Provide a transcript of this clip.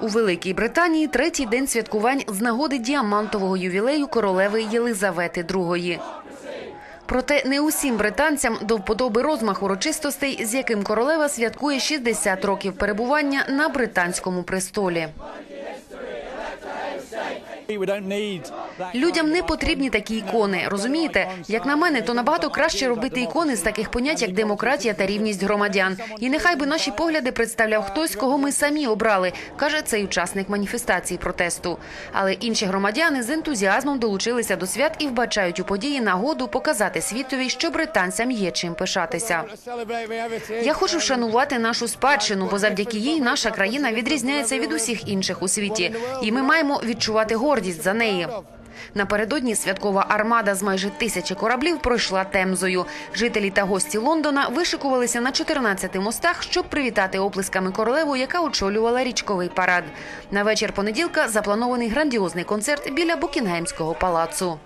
У Великій Британії третій день святкувань з нагоди діамантового ювілею королеви Єлизавети II. Проте не усім британцям до вподоби розмах урочистостей, з яким королева святкує 60 років перебування на британському престолі. Людям не потрібні такі ікони. Розумієте, як на мене, то набагато краще робити ікони з таких понять, як демократія та рівність громадян. І нехай би наші погляди представляв хтось, кого ми самі обрали, каже цей учасник маніфестації протесту. Але інші громадяни з ентузіазмом долучилися до свят і вбачають у події нагоду показати світові, що британцям є чим пишатися. Я хочу вшанувати нашу спадщину, бо завдяки їй наша країна відрізняється від усіх інших у світі, і ми маємо відчувати гордість за неї. Напередодні святкова армада з майже тисячі кораблів пройшла темзою. Жителі та гості Лондона вишикувалися на 14 мостах, щоб привітати оплесками королеву, яка очолювала річковий парад. На вечір понеділка запланований грандіозний концерт біля Букінгемського палацу.